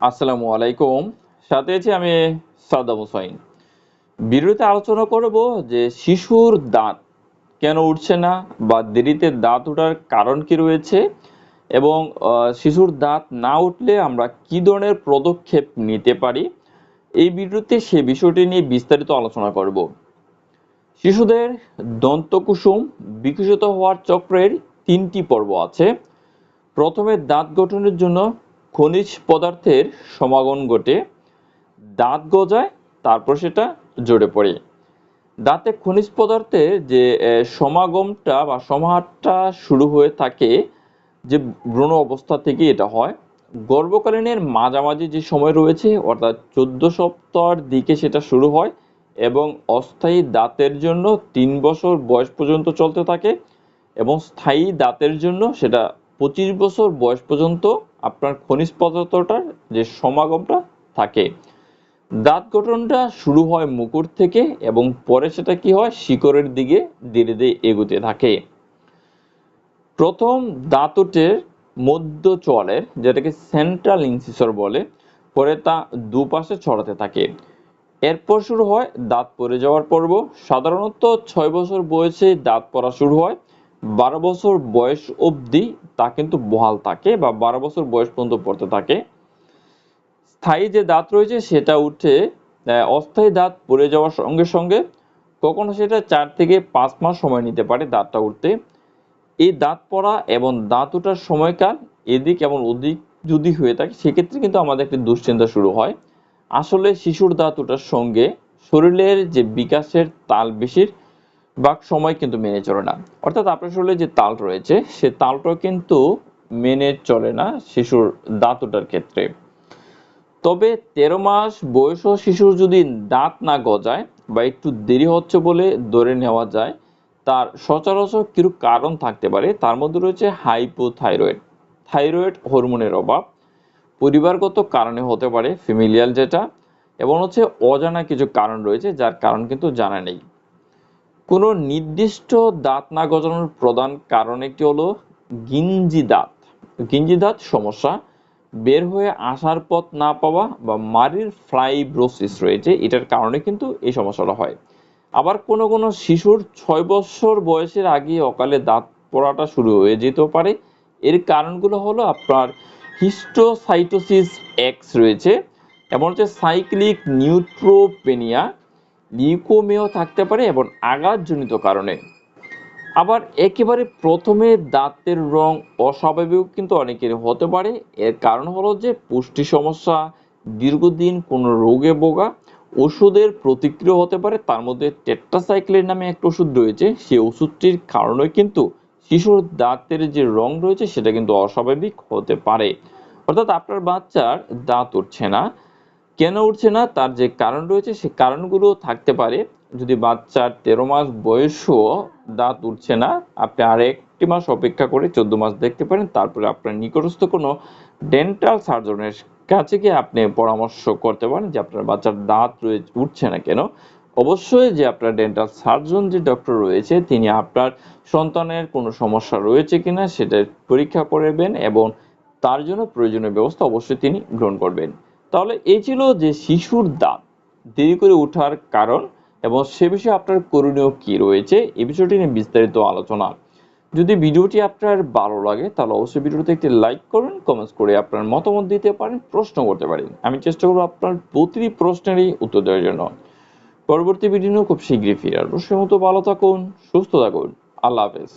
আসসালামু আলাইকুম। সাথে আছি আমি সাদ্দাম হুসাইন ভিডিওতে আলোচনা করব যে শিশুর দাঁত কেন উঠছে না বা দেরিতে দাঁত ওঠার কারণ কি রয়েছে এবং শিশুর দাঁত না উঠলে আমরা কি ধরনের পদক্ষেপ নিতে পারি? এই ভিডিওতে সে বিষয়টি নিয়ে বিস্তারিত আলোচনা করব। শিশুদের দন্তকুসুম বিকশিত হওয়ার চক্রের তিনটি পর্ব আছে। প্রথমে দাঁত গঠনের জন্য খনিজ পদার্থের সমাগম ঘটে, দাঁত গজায়, তারপর সেটা জড়ে পড়ে। দাঁতে খনিজ পদার্থের যে সমাগমটা বা সমাহারটা শুরু হয়ে থাকে যে ব্রণ অবস্থা থেকে এটা হয়। গর্ভকালীনের মাঝামাঝি যে সময় রয়েছে, অর্থাৎ চোদ্দ সপ্তাহের দিকে সেটা শুরু হয় এবং অস্থায়ী দাঁতের জন্য তিন বছর বয়স পর্যন্ত চলতে থাকে এবং স্থায়ী দাঁতের জন্য সেটা পঁচিশ বছর বয়স পর্যন্ত আপনার খনিজ পদার্থটার যে সমাগমটা থাকে। দাঁত গঠনটা শুরু হয় মুকুর থেকে এবং পরে সেটা কি হয়? শিকড়ের দিকে ধীরে ধীরে এগোতে থাকে। প্রথম দাঁতটের মধ্য চলের, যেটাকে সেন্ট্রাল ইনসিসর বলে, পরে তা দুপাশে ছড়াতে থাকে। এরপর শুরু হয় দাঁত পড়ে যাওয়ার পর্ব। সাধারণত ছয় বছর বয়সে দাঁত পড়া শুরু হয়। বারো বছর বয়স অবধি তা কিন্তু বহাল থাকে বা বারো বছর বয়স পর্যন্ত পড়তে থাকে। স্থায়ী যে দাঁত রয়েছে সেটা উঠে অস্থায়ী দাঁত পড়ে যাওয়ার সঙ্গে সঙ্গে কখনো সেটা চার থেকে পাঁচ মাস সময় নিতে পারে দাঁতটা উঠতে। এই দাঁত পড়া এবং দাঁত ওঠার সময়কাল এদিক এবং ওদিক যদি হয়ে থাকে, সেক্ষেত্রে কিন্তু আমাদের একটি দুশ্চিন্তা শুরু হয়। আসলে শিশুর দাঁত ওঠার সঙ্গে শরীরের যে বিকাশের তাল বেশির বাক সময় কিন্তু মেনে চলে না। অর্থাৎ আপনার শরীরে যে তাল রয়েছে, সে তালটাও কিন্তু মেনে চলে না শিশুর দাঁত ওঠার ক্ষেত্রে। তবে তেরো মাস বয়স শিশুর যদি দাঁত না গজায় বা একটু দেরি হচ্ছে বলে ধরে নেওয়া যায়, তার সচরাচর কিছু কারণ থাকতে পারে। তার মধ্যে রয়েছে হাইপোথাইরয়েড। থাইরয়েড হরমোনের অভাব, পরিবারগত কারণে হতে পারে, ফ্যামিলিয়াল যেটা, এবং হচ্ছে অজানা কিছু কারণ রয়েছে, যার কারণ কিন্তু জানা নেই। কোনো নির্দিষ্ট দাঁত না গজানোর প্রধান কারণ একটি হলো গিঞ্জি দাঁত। গিঞ্জি দাঁত সমস্যা। বের হয়ে আসার পথ না পাওয়া বা মারির ফ্লাইব্রোসিস রয়েছে, এটার কারণে কিন্তু এই সমস্যাটা হয়। আবার কোনো কোনো শিশুর ছয় বছর বয়সের আগে অকালে দাঁত পড়াটা শুরু হয়ে যেতেও পারে। এর কারণগুলো হলো আপনার হিস্টোসাইটোসিস এক্স রয়েছে, এমন হচ্ছে সাইক্লিক নিউট্রোপেনিয়া লিউকোমিয়াও থাকতে পারে এবং আঘাতজনিত কারণে। আবার একেবারে প্রথমে দাঁতের রং অস্বাভাবিক কিন্তু অনেকের হতে পারে। এর কারণ হলো যে পুষ্টি সমস্যা, দীর্ঘদিন কোনো রোগে ভোগা, ওষুধের প্রতিক্রিয়া হতে পারে। তার মধ্যে টেট্রাসাইক্লিন নামে একটা ওষুধ রয়েছে। সেই ওষুধটির কারণে কিন্তু শিশুর দাঁতের যে রং রয়েছে সেটা কিন্তু অস্বাভাবিক হতে পারে। অর্থাৎ আপনার বাচ্চার দাঁত উঠছে না। কেন উঠছে না? তার যে কারণ রয়েছে, সে কারণগুলো থাকতে পারে। যদি বাচ্চার তেরো মাস বয়সও দাঁত উঠছে না, আপনি আর একটি মাস অপেক্ষা করে চোদ্দ মাস দেখতে পারেন। তারপরে আপনার নিকটস্থ কোনো ডেন্টাল সার্জনের কাছে গিয়ে আপনি পরামর্শ করতে পারেন যে আপনার বাচ্চার দাঁত রয়েছে উঠছে না কেন। অবশ্যই যে আপনার ডেন্টাল সার্জন যে ডক্টর রয়েছে, তিনি আপনার সন্তানের কোনো সমস্যা রয়েছে কিনা সেটা পরীক্ষা করবেন এবং তার জন্য প্রয়োজনীয় ব্যবস্থা অবশ্যই তিনি গ্রহণ করবেন। তাহলে এই ছিল যে শিশুর দাঁত। দেরি করে ওঠার কারণ এবং সে বিষয়ে আপনার করণীয় কি রয়েছে, এই বিষয়টি নিয়ে বিস্তারিত আলোচনা। যদি ভিডিওটি আপনার ভালো লাগে, তাহলে অবশ্যই ভিডিওতে একটি লাইক করুন কমেন্টস করে আপনার মতামত দিতে পারেন, প্রশ্ন করতে পারেন। আমি চেষ্টা করব আপনার প্রতিটি প্রশ্নেরই উত্তর দেওয়ার জন্য। পরবর্তী ভিডিও খুব শীঘ্রই ফিরে আসব। সে মতো ভালো থাকুন, সুস্থ থাকুন। আল্লাহ হাফেজ।